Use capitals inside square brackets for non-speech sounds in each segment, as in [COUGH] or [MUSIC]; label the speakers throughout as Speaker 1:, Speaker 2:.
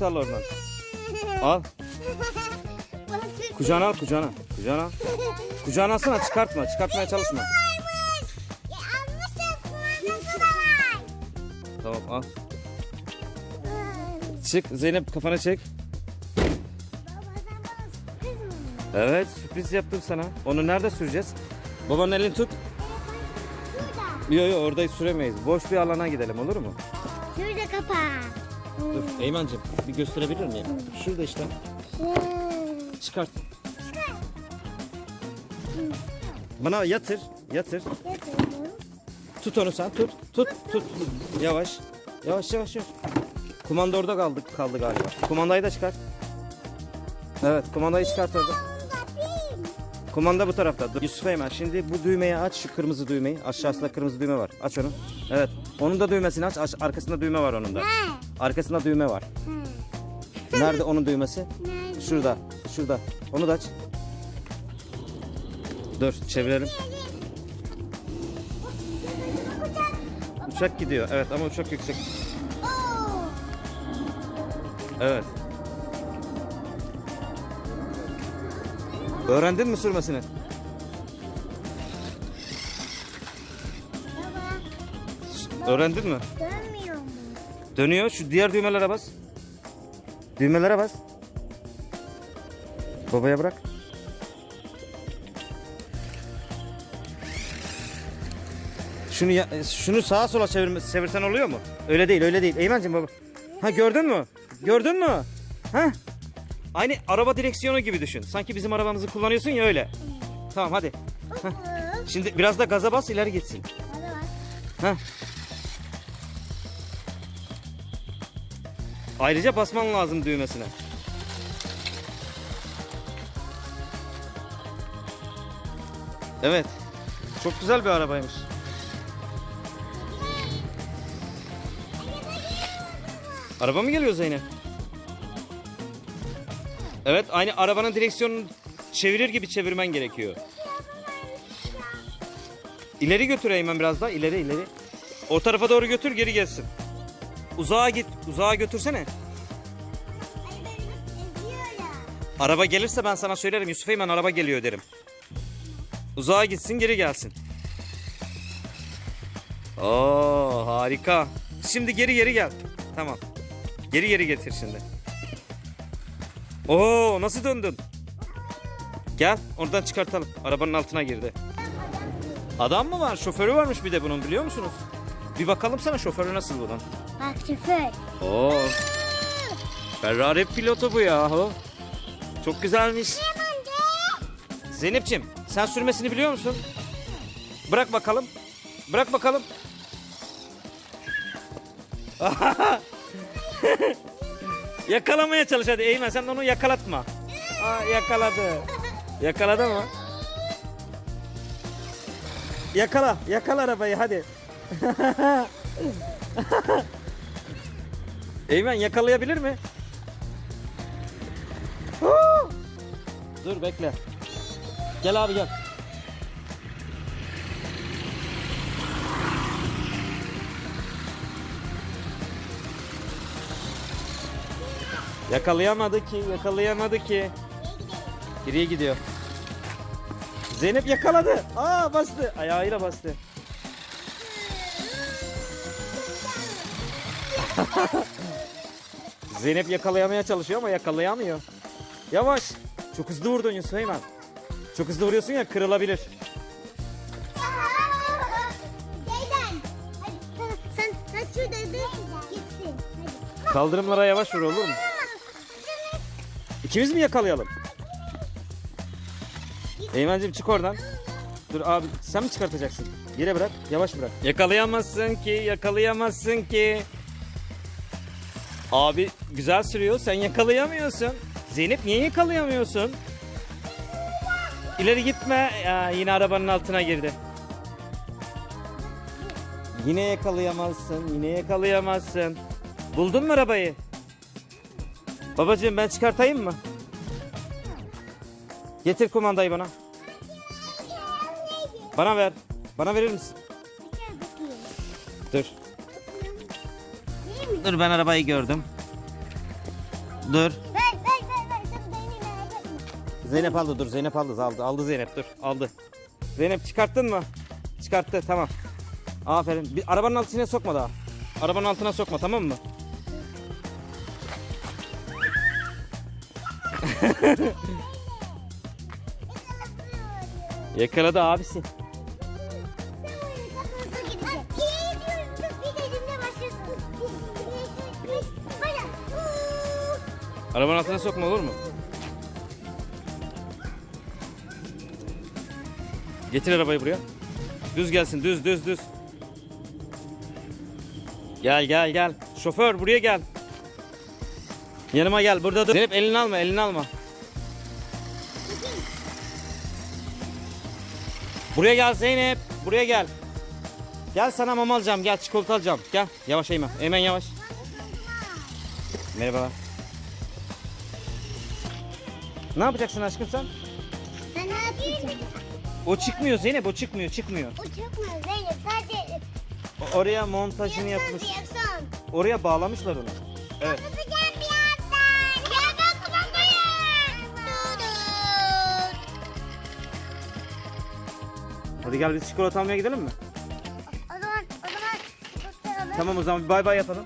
Speaker 1: kurtarla oradan. Al. Kucağına al kucağına. Kucağına al. Kucağına alsana çıkartma. Çıkartmaya çalışma. Tamam al. Çık Zeynep kafanı çek. Evet sürpriz yaptım sana. Onu nerede süreceğiz? Babanın elini tut. Yok yok orada süremeyiz. Boş bir alana gidelim olur mu?
Speaker 2: Şurada kapağı.
Speaker 1: Dur Eymen'cim bir gösterebilir miyim? Şurada işte. Çıkart. Bana yatır. Yatır. Tut onu sen tut. Tut tut. Yavaş. Yavaş yavaş yavaş. Kumanda orada kaldı, kaldı galiba. Kumandayı da çıkart. Evet kumandayı çıkart orada. Kumanda bu tarafta. Yusuf Eymen şimdi bu düğmeyi aç şu kırmızı düğmeyi. Aşağısında kırmızı düğme var. Aç onu. Evet. Onun da düğmesini aç. aç. Arkasında düğme var onun da. Arkasında düğme var. Nerede onun düğmesi? Şurada. Şurada. Onu da aç. Dur çevirelim. Uçak gidiyor. Evet ama uçak yüksek. Evet. Öğrendin mi sürmesini? Öğrendin mi? Dönüyor. Şu diğer düğmelere bas. Düğmelere bas. Babaya bırak. Şunu ya- şunu sağa sola çevirme, çevirsen oluyor mu? Öyle değil, öyle değil. Eymen'cim baba. Ha gördün mü? Gördün mü? Ha? Aynı araba direksiyonu gibi düşün. Sanki bizim arabamızı kullanıyorsun ya öyle. Tamam hadi. Heh. Şimdi biraz da gaza bas ileri gitsin.
Speaker 2: Hadi bak.
Speaker 1: Heh. Ayrıca basman lazım düğmesine. Evet. Çok güzel bir arabaymış. Araba mı geliyor Zeynep? Evet, aynı arabanın direksiyonunu çevirir gibi çevirmen gerekiyor. İleri götür Eymen biraz daha. ileri ileri. O tarafa doğru götür geri gelsin. Uzağa git. Uzağa götürsene. Araba gelirse ben sana söylerim. Yusuf Eymen araba geliyor derim. Uzağa gitsin geri gelsin. Oo harika. Şimdi geri geri gel. Tamam. Geri geri getir şimdi. Oo nasıl döndün? Gel oradan çıkartalım. Arabanın altına girdi. Adam mı var? Şoförü varmış bir de bunun biliyor musunuz? Bir bakalım sana şoförü nasıl bunun.
Speaker 2: Bak şoför.
Speaker 1: Oo. Ferrari pilotu bu yahu. Çok güzelmiş. Zeynep'ciğim sen sürmesini biliyor musun? Bırak bakalım. Bırak bakalım. [LAUGHS] Yakalamaya çalış hadi Eymen sen onu yakalatma. Aa, yakaladı. Yakaladı mı? Yakala, yakala arabayı hadi. [LAUGHS] Eymen yakalayabilir mi? Huu! Dur bekle. Gel abi gel. Yakalayamadı ki, yakalayamadı ki. Geriye gidiyor. Zeynep yakaladı. Aa bastı. Ayağıyla bastı. [LAUGHS] Zeynep yakalayamaya çalışıyor ama yakalayamıyor. Yavaş. Çok hızlı vurdun Yusuf Eymen. Çok hızlı vuruyorsun ya kırılabilir.
Speaker 2: Ceylan. Hadi sen, sen, sen şurada. Gitsin. Hadi.
Speaker 1: Kaldırımlara yavaş vur olur mu? İkimiz mi yakalayalım? Eymen'cim çık oradan. Dur abi sen mi çıkartacaksın? Yere bırak yavaş bırak. Yakalayamazsın ki yakalayamazsın ki. Abi güzel sürüyor sen yakalayamıyorsun. Zeynep niye yakalayamıyorsun? İleri gitme. Ya, yine arabanın altına girdi. Yine yakalayamazsın. Yine yakalayamazsın. Buldun mu arabayı? Babacığım ben çıkartayım mı? Getir kumandayı bana. Bana ver. Bana verir misin? Dur. Dur ben arabayı gördüm. Dur.
Speaker 2: Ver ver ver ver. Merak etme.
Speaker 1: Zeynep aldı dur. Zeynep aldı. Aldı, aldı Zeynep dur. Aldı. Zeynep çıkarttın mı? Çıkarttı tamam. Aferin. Bir, arabanın altına sokma daha. Arabanın altına sokma tamam mı? [LAUGHS] Yakaladı abisi. Arabanın altına sokma olur mu? Getir arabayı buraya. Düz gelsin düz düz düz. Gel gel gel. Şoför buraya gel. Yanıma gel burada dur. Zeynep elini alma elini alma. Buraya gel Zeynep. Buraya gel. Gel sana mama alacağım. Gel çikolata alacağım. Gel. Yavaş Eymen. Eymen yavaş. Merhabalar. Ne yapacaksın aşkım sen?
Speaker 2: Ben ne yapacağım?
Speaker 1: O çıkmıyor Zeynep o çıkmıyor çıkmıyor.
Speaker 2: O çıkmıyor Zeynep sadece
Speaker 1: O- Oraya montajını yapmış.
Speaker 2: yapsan.
Speaker 1: Oraya bağlamışlar onu. Evet. Hadi gel biz çikolata almaya gidelim mi?
Speaker 2: O zaman o zaman.
Speaker 1: Tamam o zaman bir bay bay yapalım.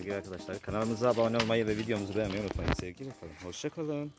Speaker 1: Sevgili arkadaşlar kanalımıza abone olmayı ve videomuzu beğenmeyi unutmayın sevgili kalın. Hoşça kalın.